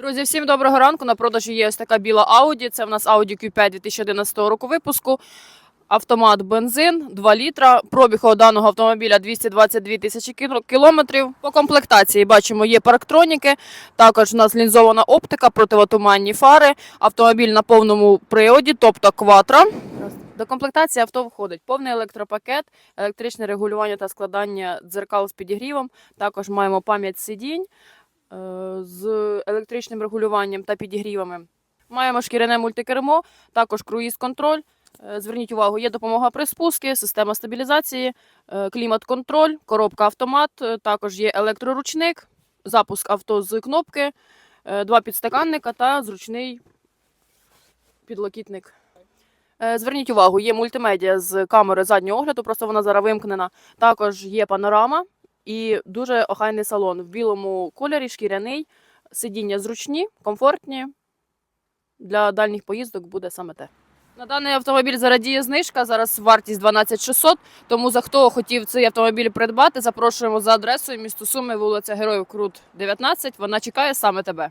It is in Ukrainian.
Друзі, всім доброго ранку. На продажі є ось така біла Audi. Це в нас Audi Q5 2011 року випуску. Автомат бензин 2 літра. Пробіг даного автомобіля 222 тисячі кілометрів. По комплектації бачимо є парктроніки. Також у нас лінзована оптика, противотуманні фари. Автомобіль на повному приводі, тобто кватра. До комплектації авто входить повний електропакет, електричне регулювання та складання дзеркал з підігрівом. Також маємо пам'ять сидінь з електричним регулюванням та підігрівами. Маємо шкіряне мультикермо, також круїз-контроль. Е, Зверніть увагу, є допомога при спуску, система стабілізації, е, клімат-контроль, коробка автомат, е, також є електроручник, запуск авто з кнопки, е, два підстаканника та зручний підлокітник. Е, Зверніть увагу, є мультимедіа з камери заднього огляду, просто вона зараз вимкнена. Також є панорама і дуже охайний салон в білому кольорі, шкіряний. Сидіння зручні, комфортні. Для дальніх поїздок буде саме те. На даний автомобіль зарадіє знижка. Зараз вартість 12 600. Тому за хто хотів цей автомобіль придбати, запрошуємо за адресою місто Суми, вулиця Героїв Крут, 19. Вона чекає саме тебе.